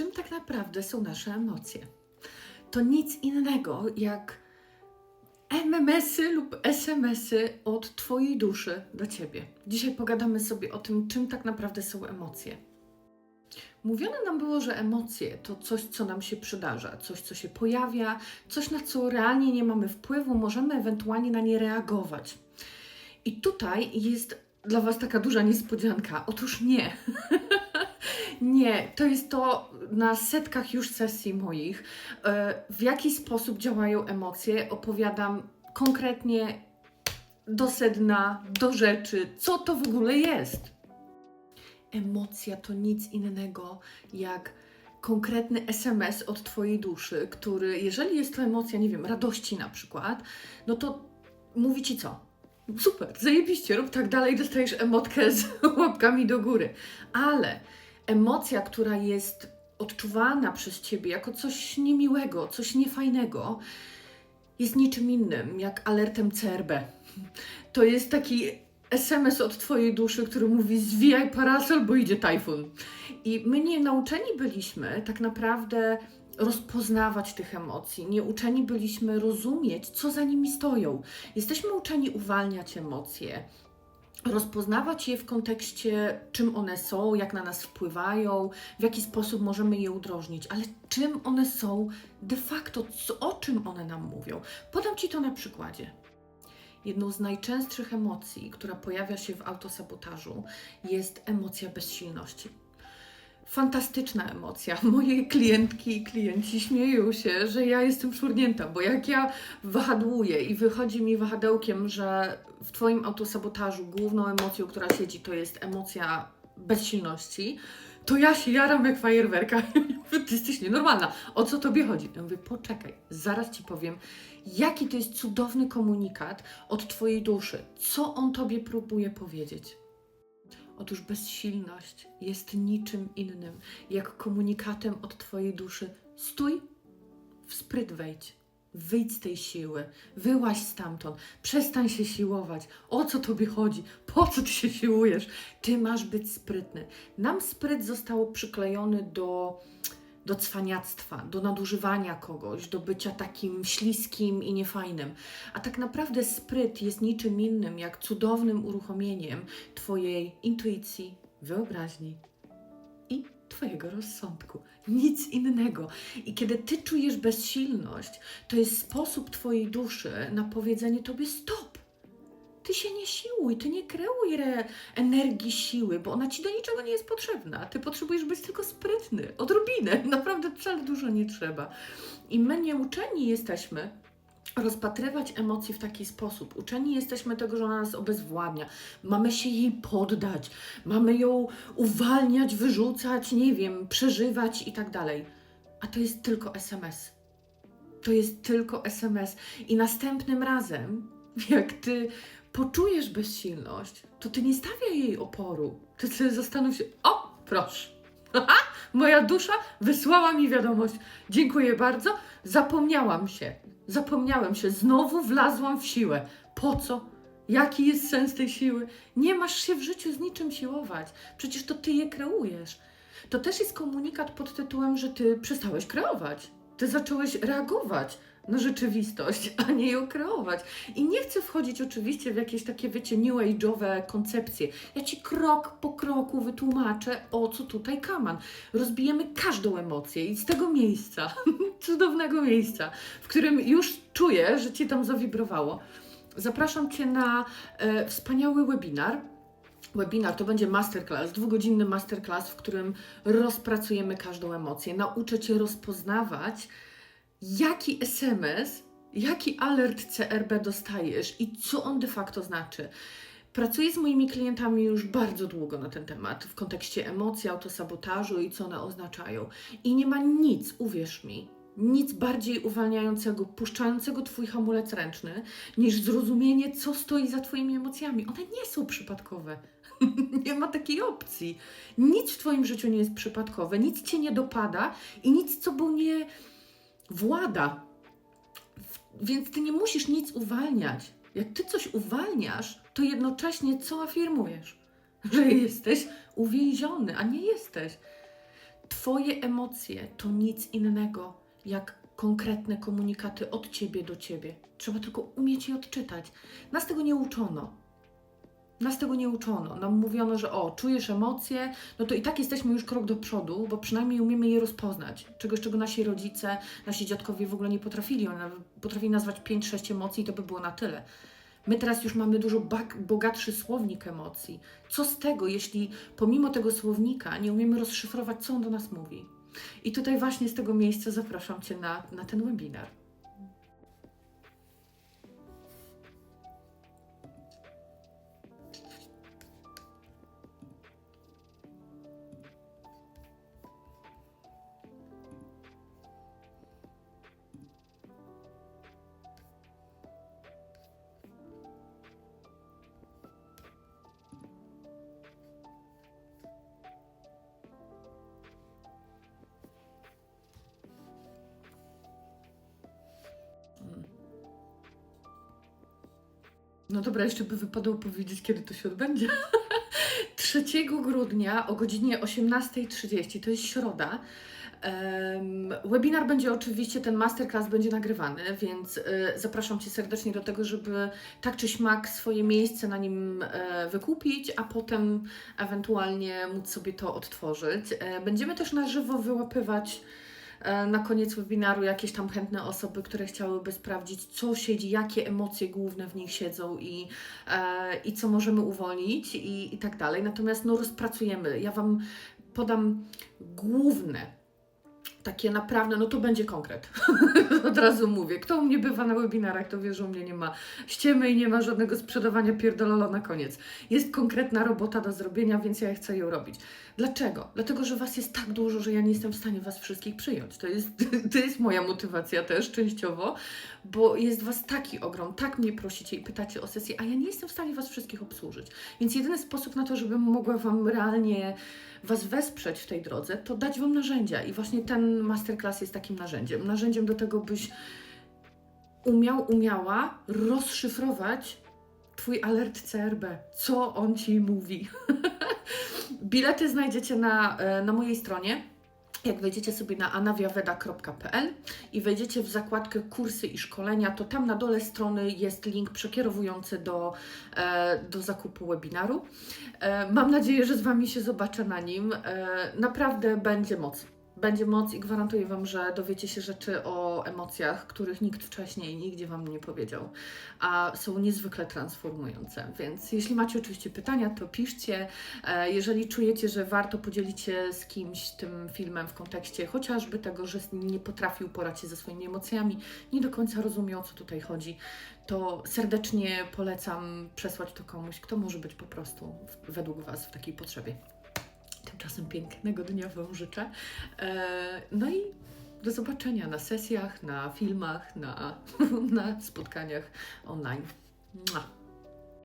czym tak naprawdę są nasze emocje. To nic innego jak MMS-y lub SMS-y od Twojej duszy do Ciebie. Dzisiaj pogadamy sobie o tym, czym tak naprawdę są emocje. Mówione nam było, że emocje to coś, co nam się przydarza, coś, co się pojawia, coś, na co realnie nie mamy wpływu, możemy ewentualnie na nie reagować. I tutaj jest dla Was taka duża niespodzianka. Otóż nie. nie, to jest to na setkach już sesji moich. E, W jaki sposób działają emocje, opowiadam konkretnie do sedna, do rzeczy, co to w ogóle jest. Emocja to nic innego jak konkretny SMS od Twojej duszy, który, jeżeli jest to emocja, nie wiem, radości na przykład, no to mówi Ci co? Super, zajebiście, rób tak dalej, dostajesz emotkę z łapkami do góry. Ale emocja, która jest odczuwana przez Ciebie jako coś niemiłego, coś niefajnego, jest niczym innym jak alertem CRB. To jest taki SMS od Twojej duszy, który mówi zwijaj parasol, bo idzie tajfun. I my nie nauczeni byliśmy tak naprawdę rozpoznawać tych emocji, nie uczeni byliśmy rozumieć, co za nimi stoją. Jesteśmy uczeni uwalniać emocje, rozpoznawać je w kontekście, czym one są, jak na nas wpływają, w jaki sposób możemy je udrożnić, ale czym one są de facto, co, o czym one nam mówią. Podam Ci to na przykładzie. Jedną z najczęstszych emocji, która pojawia się w autosabotażu, jest emocja bezsilności. Fantastyczna emocja. Moje klientki i klienci śmieją się, że ja jestem szurnięta, bo jak ja wahadłuję i wychodzi mi wahadełkiem, że w Twoim autosabotażu główną emocją, która siedzi, to jest emocja bezsilności, to ja się jaram jak fajerwerka. Ty jesteś nienormalna. O co Tobie chodzi? Ja mówię, poczekaj, zaraz Ci powiem, jaki to jest cudowny komunikat od Twojej duszy. Co on Tobie próbuje powiedzieć? Otóż bezsilność jest niczym innym, jak komunikatem od Twojej duszy. Stój, w spryt wejdź, wyjdź z tej siły, wyłaź stamtąd, przestań się siłować. O co Tobie chodzi? Po co Ty się siłujesz? Ty masz być sprytny. Nam spryt został przyklejony do, do cwaniactwa, do nadużywania kogoś, do bycia takim śliskim i niefajnym. A tak naprawdę spryt jest niczym innym jak cudownym uruchomieniem Twojej intuicji, wyobraźni i Twojego rozsądku. Nic innego. I kiedy Ty czujesz bezsilność, to jest sposób Twojej duszy na powiedzenie Tobie stop. Ty się nie siłuj, ty nie kreuj re energii siły, bo ona ci do niczego nie jest potrzebna. Ty potrzebujesz być tylko sprytny, odrobinę, naprawdę wcale dużo nie trzeba. I my nie uczeni jesteśmy rozpatrywać emocji w taki sposób. Uczeni jesteśmy tego, że ona nas obezwładnia. Mamy się jej poddać, mamy ją uwalniać, wyrzucać, nie wiem, przeżywać i tak dalej. A to jest tylko SMS. To jest tylko SMS. I następnym razem, jak ty poczujesz bezsilność, to ty nie stawiaj jej oporu. Ty sobie zastanów się, o, proszę. Haha, moja dusza wysłała mi wiadomość. Dziękuję bardzo. Zapomniałam się. Zapomniałem się. Znowu wlazłam w siłę. Po co? Jaki jest sens tej siły? Nie masz się w życiu z niczym siłować. Przecież to ty je kreujesz. To też jest komunikat pod tytułem, że ty przestałeś kreować. Ty zacząłeś reagować na rzeczywistość, a nie ją kreować. I nie chcę wchodzić oczywiście w jakieś takie, wiecie, new age'owe koncepcje. Ja Ci krok po kroku wytłumaczę, o co tutaj kaman. Rozbijemy każdą emocję i z tego miejsca, cudownego miejsca, w którym już czuję, że Ci tam zawibrowało, zapraszam Cię na e, wspaniały webinar. Webinar to będzie masterclass, dwugodzinny masterclass, w którym rozpracujemy każdą emocję. Nauczę Cię rozpoznawać, jaki SMS, jaki alert CRB dostajesz i co on de facto znaczy. Pracuję z moimi klientami już bardzo długo na ten temat, w kontekście emocji, autosabotażu i co one oznaczają. I nie ma nic, uwierz mi, nic bardziej uwalniającego, puszczającego Twój hamulec ręczny, niż zrozumienie, co stoi za Twoimi emocjami. One nie są przypadkowe. nie ma takiej opcji. Nic w Twoim życiu nie jest przypadkowe, nic Cię nie dopada i nic, co był nie włada. Więc ty nie musisz nic uwalniać. Jak ty coś uwalniasz, to jednocześnie co afirmujesz? Że jesteś uwięziony, a nie jesteś. Twoje emocje to nic innego jak konkretne komunikaty od ciebie do ciebie. Trzeba tylko umieć je odczytać. Nas tego nie uczono. Nas tego nie uczono. Nam mówiono, że o, czujesz emocje, no to i tak jesteśmy już krok do przodu, bo przynajmniej umiemy je rozpoznać. Czegoś, czego nasi rodzice, nasi dziadkowie w ogóle nie potrafili. Oni potrafili nazwać 5-6 emocji i to by było na tyle. My teraz już mamy dużo bogatszy słownik emocji. Co z tego, jeśli pomimo tego słownika nie umiemy rozszyfrować, co on do nas mówi? I tutaj właśnie z tego miejsca zapraszam Cię na, na ten webinar. No dobra, jeszcze by wypadało powiedzieć, kiedy to się odbędzie. 3 grudnia o godzinie 18.30, to jest środa. Webinar będzie oczywiście, ten masterclass będzie nagrywany, więc y, zapraszam Cię serdecznie do tego, żeby tak czy śmak swoje miejsce na nim e, wykupić, a potem ewentualnie móc sobie to odtworzyć. E, będziemy też na żywo wyłapywać e, na koniec webinaru jakieś tam chętne osoby, które chciałyby sprawdzić, co siedzi, jakie emocje główne w nich siedzą i, e, i co możemy uwolnić i, i tak dalej. Natomiast no, rozpracujemy. Ja Wam podam główne takie naprawdę, no to będzie konkret. Od razu mówię. Kto u mnie bywa na webinarach, to wie, że u mnie nie ma ściemy i nie ma żadnego sprzedawania pierdololo na koniec. Jest konkretna robota do zrobienia, więc ja chcę ją robić. Dlaczego? Dlatego, że Was jest tak dużo, że ja nie jestem w stanie Was wszystkich przyjąć. To jest, to jest moja motywacja też częściowo, bo jest Was taki ogrom, tak mnie prosicie i pytacie o sesję, a ja nie jestem w stanie Was wszystkich obsłużyć. Więc jedyny sposób na to, żebym mogła Wam realnie Was wesprzeć w tej drodze, to dać Wam narzędzia. I właśnie ten masterclass jest takim narzędziem. Narzędziem do tego, byś umiał, umiała rozszyfrować Twój alert CRB. Co on Ci mówi? Bilety znajdziecie na, e, na mojej stronie. Jak wejdziecie sobie na anawiaweda.pl i wejdziecie w zakładkę kursy i szkolenia, to tam na dole strony jest link przekierowujący do, e, do zakupu webinaru. E, mam nadzieję, że z Wami się zobaczę na nim. Naprawdę będzie moc. Będzie moc i gwarantuję Wam, że dowiecie się rzeczy o emocjach, których nikt wcześniej nigdzie Wam nie powiedział, a są niezwykle transformujące. Więc jeśli macie oczywiście pytania, to piszcie. E, Jeżeli czujecie, że warto podzielić się z kimś tym filmem w kontekście chociażby tego, że nie potrafił poradzić się ze swoimi emocjami, nie do końca rozumie o co tutaj chodzi, to serdecznie polecam przesłać to komuś, kto może być po prostu według Was w takiej potrzebie. Tymczasem pięknego dnia Wam życzę. E, No i do zobaczenia na sesjach, na filmach, na, na spotkaniach online. Mua.